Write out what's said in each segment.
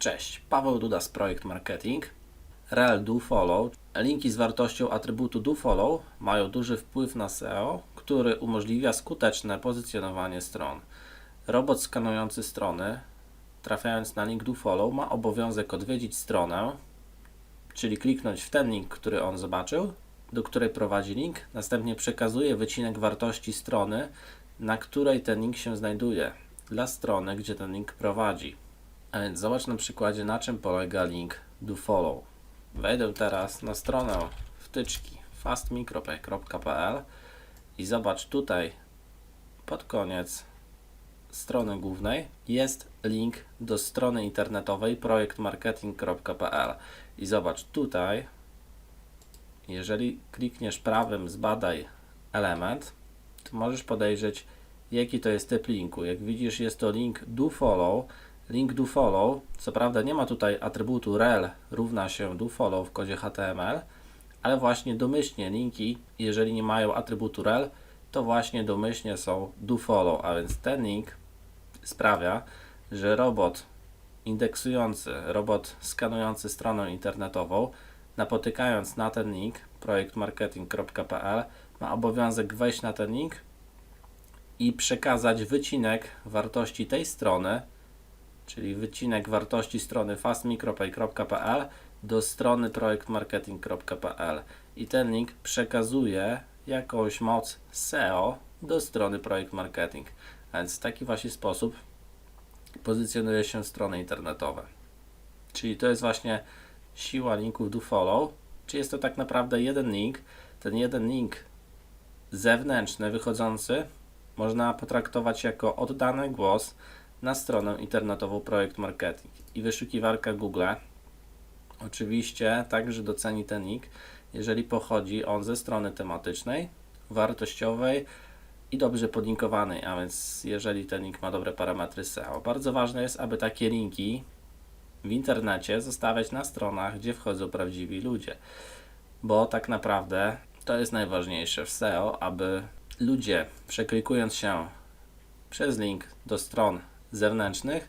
Cześć, Paweł Duda z Projekt Marketing. Rel do follow. Linki z wartością atrybutu do follow mają duży wpływ na SEO, który umożliwia skuteczne pozycjonowanie stron. Robot skanujący strony, trafiając na link do follow, ma obowiązek odwiedzić stronę, czyli kliknąć w ten link, który on zobaczył, do której prowadzi link, następnie przekazuje wycinek wartości strony, na której ten link się znajduje, dla strony, gdzie ten link prowadzi. A więc zobacz na przykładzie, na czym polega link do follow. Wejdę teraz na stronę wtyczki fastmicropay.pl i zobacz tutaj pod koniec strony głównej jest link do strony internetowej projektmarketing.pl i zobacz tutaj jeżeli klikniesz prawym zbadaj element to możesz podejrzeć jaki to jest typ linku jak widzisz jest to link do follow link do follow. Co prawda nie ma tutaj atrybutu rel równa się do follow w kodzie HTML ale właśnie domyślnie linki jeżeli nie mają atrybutu rel to właśnie domyślnie są do follow. A więc ten link sprawia, że robot indeksujący, robot skanujący stronę internetową, napotykając na ten link projektmarketing.pl ma obowiązek wejść na ten link i przekazać wycinek wartości tej strony, czyli wycinek wartości strony fastmicropay.pl do strony projektmarketing.pl i ten link przekazuje jakąś moc SEO do strony Projekt Marketing. A więc w taki właśnie sposób pozycjonuje się strony internetowe. Czyli to jest właśnie siła linków do follow, czy jest to tak naprawdę jeden link. Ten jeden link zewnętrzny, wychodzący, można potraktować jako oddany głos na stronę internetową Projekt Marketing. I wyszukiwarka Google oczywiście także doceni ten link, jeżeli pochodzi on ze strony tematycznej, wartościowej, i dobrze podlinkowanej, a więc jeżeli ten link ma dobre parametry SEO. Bardzo ważne jest, aby takie linki w internecie zostawiać na stronach, gdzie wchodzą prawdziwi ludzie, bo tak naprawdę to jest najważniejsze w SEO, aby ludzie przeklikując się przez link do stron zewnętrznych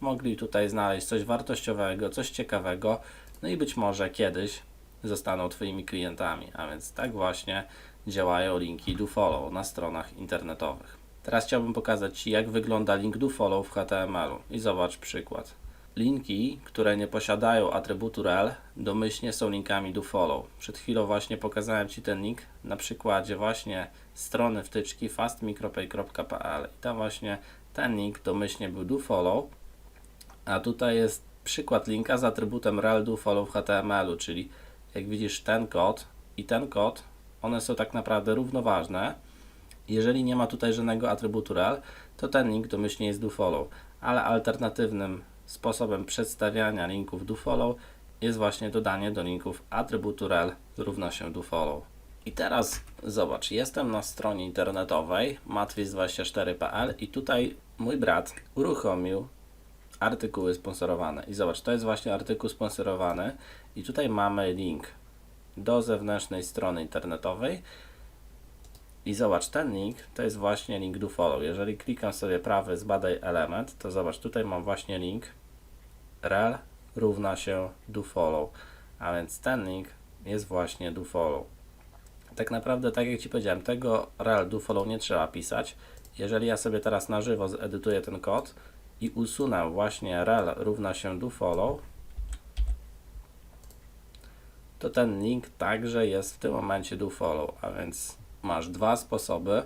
mogli tutaj znaleźć coś wartościowego, coś ciekawego, no i być może kiedyś zostaną Twoimi klientami, a więc tak właśnie działają linki do follow na stronach internetowych. Teraz chciałbym pokazać Ci, jak wygląda link do follow w HTML-u i zobacz przykład. Linki, które nie posiadają atrybutu rel, domyślnie są linkami do follow. Przed chwilą właśnie pokazałem Ci ten link na przykładzie właśnie strony wtyczki fastmicropay.pl i tam właśnie ten link domyślnie był do follow, a tutaj jest przykład linka z atrybutem rel do follow w HTML-u, czyli jak widzisz ten kod i ten kod one są tak naprawdę równoważne. Jeżeli nie ma tutaj żadnego atrybutu rel, to ten link domyślnie jest dofollow, ale alternatywnym sposobem przedstawiania linków dofollow jest właśnie dodanie do linków atrybutu rel równa się dofollow. I teraz zobacz, jestem na stronie internetowej matwis24.pl i tutaj mój brat uruchomił artykuły sponsorowane. I zobacz, to jest właśnie artykuł sponsorowany i tutaj mamy link do zewnętrznej strony internetowej i zobacz, ten link to jest właśnie link do follow. Jeżeli klikam sobie prawy zbadaj element, to zobacz, tutaj mam właśnie link rel równa się do follow, a więc ten link jest właśnie do follow. Tak naprawdę, tak jak Ci powiedziałem, tego rel do follow nie trzeba pisać. Jeżeli ja sobie teraz na żywo zedytuję ten kod i usunę właśnie rel równa się do follow, to ten link także jest w tym momencie do follow, a więc masz dwa sposoby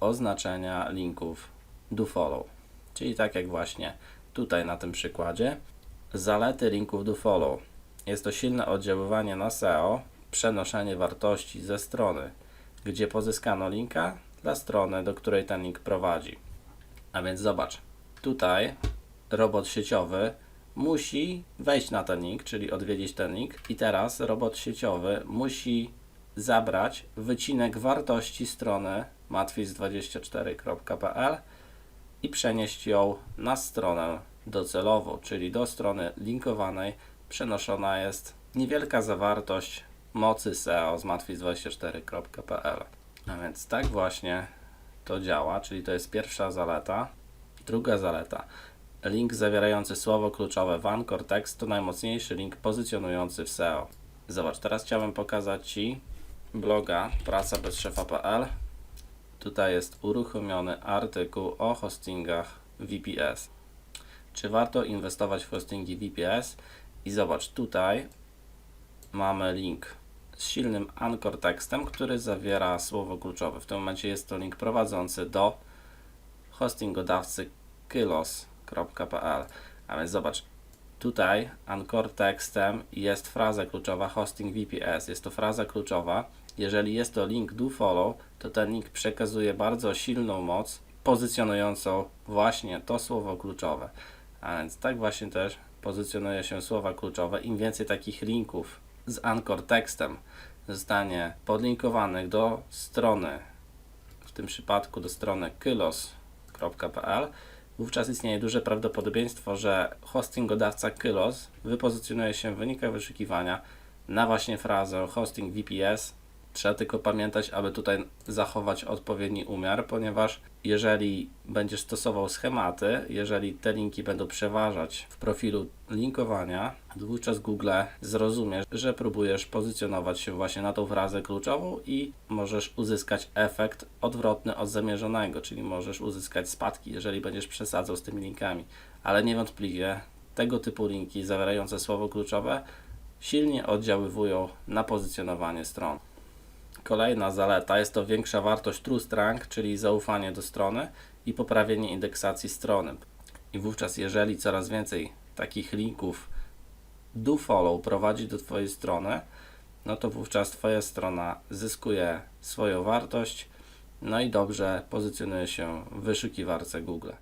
oznaczenia linków do follow. Czyli tak jak właśnie tutaj na tym przykładzie. Zalety linków do follow. Jest to silne oddziaływanie na SEO, przenoszenie wartości ze strony, gdzie pozyskano linka, dla strony, do której ten link prowadzi. A więc zobacz, tutaj robot sieciowy musi wejść na ten link, czyli odwiedzić ten link i teraz robot sieciowy musi zabrać wycinek wartości strony matwis24.pl i przenieść ją na stronę docelową, czyli do strony linkowanej przenoszona jest niewielka zawartość mocy SEO z matwis24.pl. A więc tak właśnie to działa, czyli to jest pierwsza zaleta. Druga zaleta Link zawierający słowo kluczowe w Anchor Text to najmocniejszy link pozycjonujący w SEO. Zobacz, teraz chciałbym pokazać Ci bloga pracabezszefa.pl. Tutaj jest uruchomiony artykuł o hostingach VPS. Czy warto inwestować w hostingi VPS? I zobacz, tutaj mamy link z silnym anchor tekstem, który zawiera słowo kluczowe. W tym momencie jest to link prowadzący do hostingodawcy kylos.pl. A więc zobacz, tutaj anchor tekstem jest fraza kluczowa hosting VPS. Jest to fraza kluczowa. Jeżeli jest to link do follow, to ten link przekazuje bardzo silną moc pozycjonującą właśnie to słowo kluczowe. A więc tak właśnie też pozycjonuje się słowa kluczowe. Im więcej takich linków z anchor tekstem zostanie podlinkowanych do strony, w tym przypadku do strony kylos.pl, wówczas istnieje duże prawdopodobieństwo, że hostingodawca Kylos wypozycjonuje się w wynikach wyszukiwania na właśnie frazę hosting VPS. Trzeba tylko pamiętać, aby tutaj zachować odpowiedni umiar, ponieważ jeżeli będziesz stosował schematy, jeżeli te linki będą przeważać w profilu linkowania, wówczas Google zrozumie, że próbujesz pozycjonować się właśnie na tą frazę kluczową i możesz uzyskać efekt odwrotny od zamierzonego, czyli możesz uzyskać spadki, jeżeli będziesz przesadzał z tymi linkami. Ale niewątpliwie tego typu linki zawierające słowo kluczowe silnie oddziaływują na pozycjonowanie stron. Kolejna zaleta jest to większa wartość trust rank, czyli zaufanie do strony i poprawienie indeksacji strony. I wówczas, jeżeli coraz więcej takich linków do follow prowadzi do Twojej strony, no to wówczas Twoja strona zyskuje swoją wartość, no i dobrze pozycjonuje się w wyszukiwarce Google.